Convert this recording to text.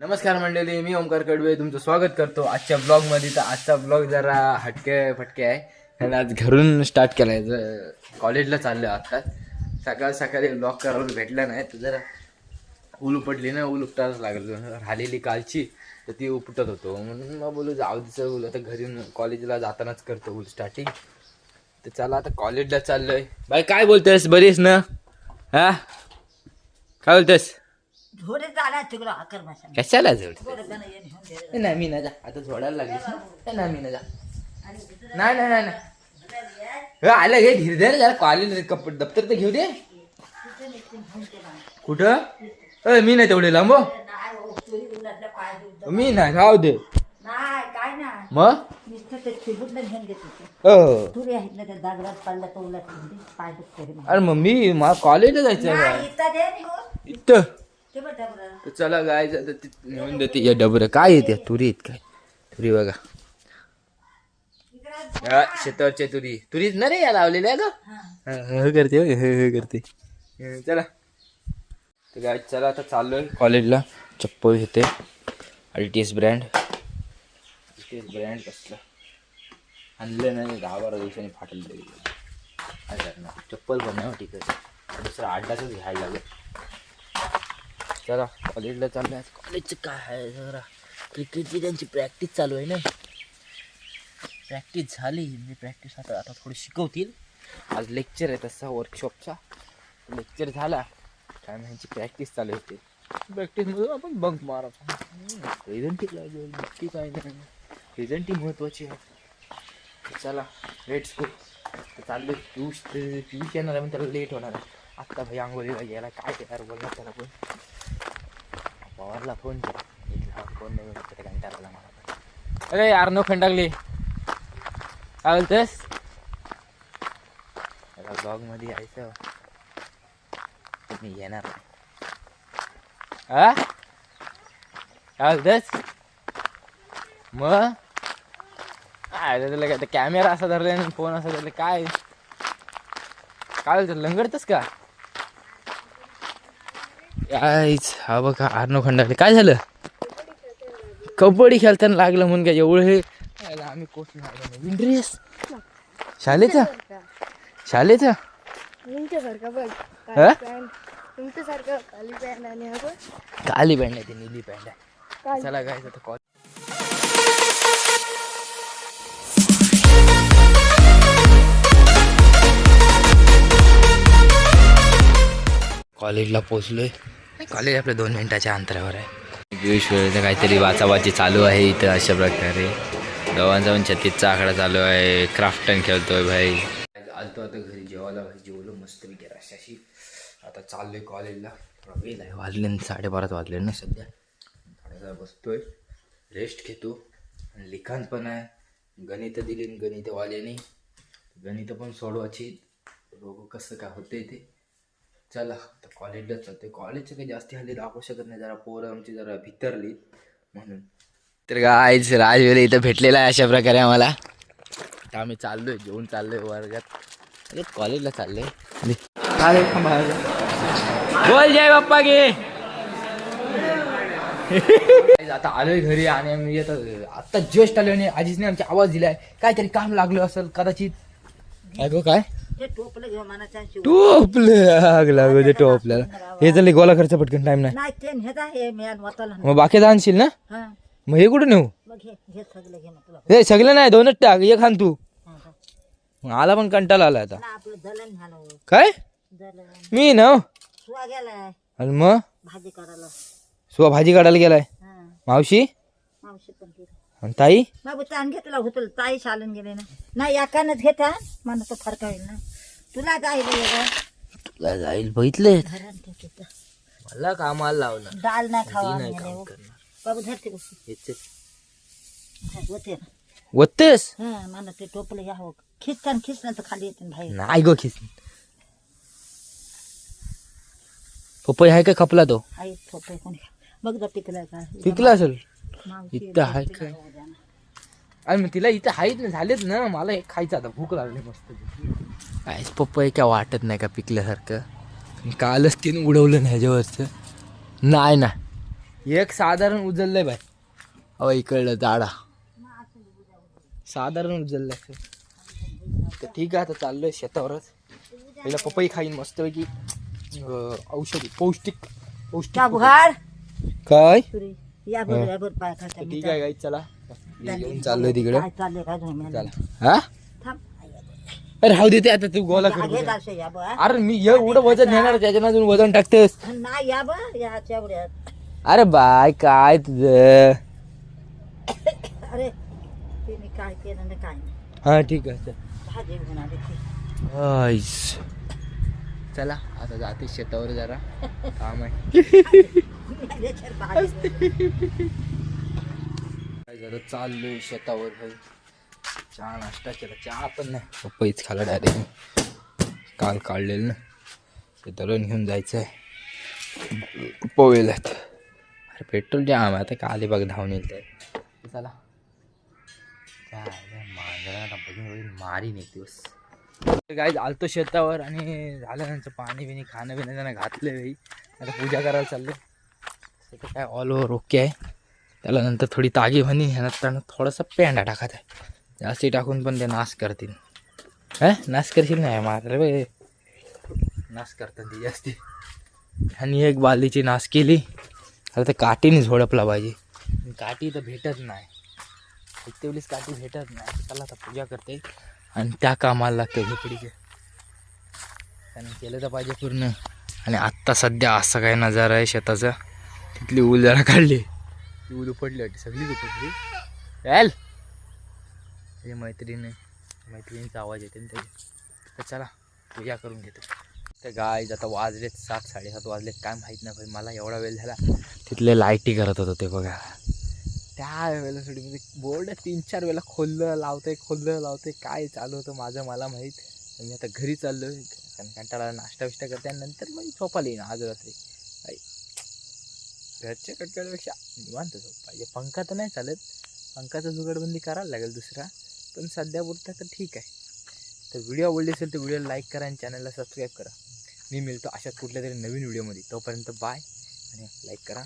नमस्कार मंडळी मी ओमकार कडवे तुमचं स्वागत करतो आजच्या ब्लॉगमध्ये तर आजचा ब्लॉग जरा हटके फटके आहे. आणि आज घरून स्टार्ट केला आहे कॉलेजला चाललो आत्ता सकाळ सकाळी ब्लॉग करायला भेटला नाही तर जरा ऊल उपटली ना ऊल उपटायलाच लागलं. राहिलेली कालची तर ती उपटत होतो. म्हणून मग बोलू जाऊ दिसं ऊल आता घरी कॉलेजला जातानाच करतो ऊल स्टार्टिंग तर चला आता कॉलेजला चाललोय. बाई काय बोलतेस? बरीस ना? हा? काय बोलतेस? झोडे झाला तिकडं हाकर माशा कशाला जोड थोडं जण घेऊन नाही मी नाही जा. आता झोडायला लागलीस ना? ए, नाही मी नाही जा. नाही नाही नाही नाही. आलं घे धीर दे जरा कॉलेज कप दप्तर तर घेऊ दे. कुठं? ए, मी नाही तेवढे लांब हो. नाही हो, चोरी पाय. मी नाही राहू दे. नाही काय नाही. मग? नुसतं ते चिबूटनं घेऊन घेत होते. अ, तुरी आहेत ना त्या दगडात पडला तो उलट पाय दुखते रे माझे. अरे मग मी मला कॉलेजला जायचं नाही, इथं दे नि हो. तर चला गाय नेऊन देते या डबर. काय येते तुरी आहेत काय? तुरी बघा. हा, शेतावरच्या तुरी. तुरीच ना रे या लावलेल्या ग? हा. ह करते बघ, ह ह करते. हं, चला. तर काय चला आता चाललोय कॉलेजला चप्पल घेते. एस ब्रँड एस ब्रँड कसलं? आणलं नाही दहा बारा दिवसांनी फाटलं. तरी काय करणार? चप्पल पण नाही हो ठीक आहे दुसरा अड्डाच घ्यायला लागेल. चला कॉलेजला चाललं आज कॉलेजचं काय आहे जरा? क्रिकेटची त्यांची प्रॅक्टिस चालू आहे ना. प्रॅक्टिस झाली. मी प्रॅक्टिस आता आता थोडी शिकवतील. आज लेक्चर आहे तसा वर्कशॉपचा लेक्चर झाला. काय ह्यांची प्रॅक्टिस चालू होते. प्रॅक्टिसमधून आपण बंक मारा प्रेझेंटिंग लागेल नक्की काय नाही. प्रेझेंटिंग महत्त्वाची आहे. चला लेट स्कूल तर चाललो पियुष पियुष येणार आहे पण त्याला लेट होणार आहे. आत्ता भाई आंघोळीला गेला. काय ते बोलणार त्याला पण. पवारला फोन केला. फोन नाही मिळत त्याला कंटाळा आला मला. अरे यार नो खंडागली काय बोलतेस? ब्लॉगमध्ये यायचं. मी येणार नाही. हा काय बोलतेस? मग? तुला? काय कॅमेरा असा धरला आणि फोन असा धरला काय? काय बोलतो लंगडतस का? यायच हा बघा आर्नो खंडागले काय झालं? कबड्डी खेळताना लागलं म्हणून काय एवढं हे. आम्ही कोच नवीन ड्रेस शाळेचा शाळेचा? काली पॅन्ट. आहे ती नीली पॅन्ट आहे. चला काय कॉल कॉलेजला पोचलोय कॉलेज आपल्या दोन मिनटाच्या अंतरावर आहे. पियुष वेळेचं काहीतरी वाचावाची चालू आहे इथं अशा प्रकारे. दोघांचा पण छत्तीसचा आकडा चालू आहे. क्राफ्टन खेळतोय भाई. आलतो आता घरी जेवायला. भाई जेवलो मस्त मी अशी. आता चाललोय कॉलेजला. थोडा वेळ आहे. वाजले साडेबारात वाजले ना सध्या. थोडासा बसतोय. रेस्ट घेतो. आणि लिखाण पण आहे. गणित दिली गणितवाल्याने. गणित पण सोडवायची. बघू कसं काय होते ते. चला आता कॉलेजला चालतंय कॉलेजचं काही जास्ती हल्ली दाखवू शकत नाही जरा पोरं आमची जरा भितरली म्हणून. तर गायच राजवेले इथं भेटलेला आहे अशा प्रकारे आम्हाला. आता आम्ही चाललोय जेवून चाललोय वर्गात. अरे कॉलेजला चाललोय. बोल जय बाप्पा गे आता आलोय घरी आणि आम्ही आता आता जस्ट आलोय आणि आजीने आमची आवाज दिलाय. काहीतरी काम लागलं असेल कदाचित. ऐकू काय? टोपलं घेऊन मनाच्या शिव टोपलं? आग लागू दे टोपल्याला. हे चालले गोला खर्च पटकन टाइम नाही. नाही ते नेत आहे मी आणि वताला मग बाकी आणशील ना? हा. मग हे कुठं नेऊ? मग घे घे सगळं घे मग तुला. हे सगळं नाही दोनच टाक एक हान तू. हा, हा. मग आला पण कंटाळा आला आता. ना आपलं दलन झालं हो. काय? दलन मी ना? सुवा गेलाय. आणि मग? भाजी करायला. भाजी काढायला गेलाय. हा. मावशी? मावशी पण गेली. आणि ताई? बाबू ताण घेतला होतो ताई चालून गेले ना. नाही एकानंच घेता. मला तो फरक होईल ना. तुला जाईल तुला जाईल बघितले. मला कामाला लावलं डाळ नाही खावा नाही म्हणे काम हो. करणार. बाबू धरते होते ना. वत्तेस? हा मला ते टोपलं घ्यावं खिचताना खिचलं तर खाली येते ना बाहेर. नाही गो खिस पपई आहे का खपला तो? आई ठोपे कोणी बघ जा पिकलाय का पिकला असेल. मावशी इथं आहे काय? आणि मग तिला इथं आहेत ना झालेत ना. मला एक खायचं आता भूक लागली मस्त. काय पप्पा काय वाटत नाही का पिकल्यासारखं? कालच तिने उडवलं नाही ह्याच्यावरचं. नाही ना. एक साधारण उचललंय बाय अहो इकडलं झाडा साधारण उचललंय तर ठीक आहे आता चाललोय शेतावरच. पहिला पपई खाईन मस्तपैकी. औषधी पौष्टिक पौष्टिक काय? ठीक आहे गाई चला. घेऊन चाललोय तिकडे. हा? राहू देते आता तू गोला कर घे दारशे या बा अरे मी एवढं वजन नेणार त्याच्यानं अजून वजन टाकतेस. नाही या बा या चेवड्यात अरे बाय काय तुझं? अरे काय केलं काय हा ठीक आहे. चला. आता जाते शेतावर जरा. काम आहे. जरा चाललोय शेतावर भाई. चहा नाश्ता केला. चहा पण नाही. पपईच खाला डायरेक्ट काल काढलेलं ना. ते दळण घेऊन जायचं आहे पोवेलात अरे पेट्रोल जाम आहे. आता काले बघ धावून येईल ते. चला. मांजराला बघून बघून मारीन एक दिवस. काय आलतो शेतावर आणि झालं त्यांचं पाणी बिणी खाणं बिणं त्यांना घातलं आता पूजा करायला चाललो तर काय ऑल ओव्हर ओके आहे. त्याला नंतर थोडी तागी म्हणी नंतर थोडासा पेंडा टाकत आहे. जास्ती टाकून पण ते नाश करतील. हा? नाश करशील नाही? मात्र बे नाश करतात ती जास्ती. आणि एक बालीची नाश केली. आता ते काठीने झोडपला पाहिजे. काठी तर भेटत नाही. तेवढीच काठी भेटत नाही. त्याला आता पूजा करते. आणि त्या कामाला लागते झोपडीचे. त्यांनी केलं तर पाहिजे पूर्ण. आणि आत्ता सध्या असा काय नजारा आहे शेताचा. तिथली ऊल जरा काढली. ती उपडली वाटते सगळीच उपडली याल ते मैत्रीण मैत्रिणीचा आवाज येते ना तर चला पूजा करून घेतो. तर गाय आता वाजलेत सात साडेसात वाजलेत काय माहीत नाही भाई मला एवढा वेळ झाला. तिथले लाईटी करत होतो ते बघा. त्या वेळेला थोडी म्हणजे बोर्ड तीन चार वेळेला खोललं लावतंय खोललं लावतंय. काय चालू होतं माझं मला माहीत. मी आता घरी चाललो कारण कंटाळा नाश्ता बिष्टा करते आणि नंतर मग झोपायला येईन आज रात्री. घरच्या कटकळपेक्षा निवांत झोप पाहिजे. पंखा तर नाही चालत. पंखाचा जुगाडबंदी करायला लागेल दुसरा. पण सध्या पुरता तर ठीक आहे. तर व्हिडिओ आवडली असेल तर व्हिडिओला लाईक करा आणि चॅनलला सबस्क्राईब करा. मी मिळतो अशाच कुठल्या तरी नवीन व्हिडिओमध्ये. तोपर्यंत बाय आणि लाईक करा.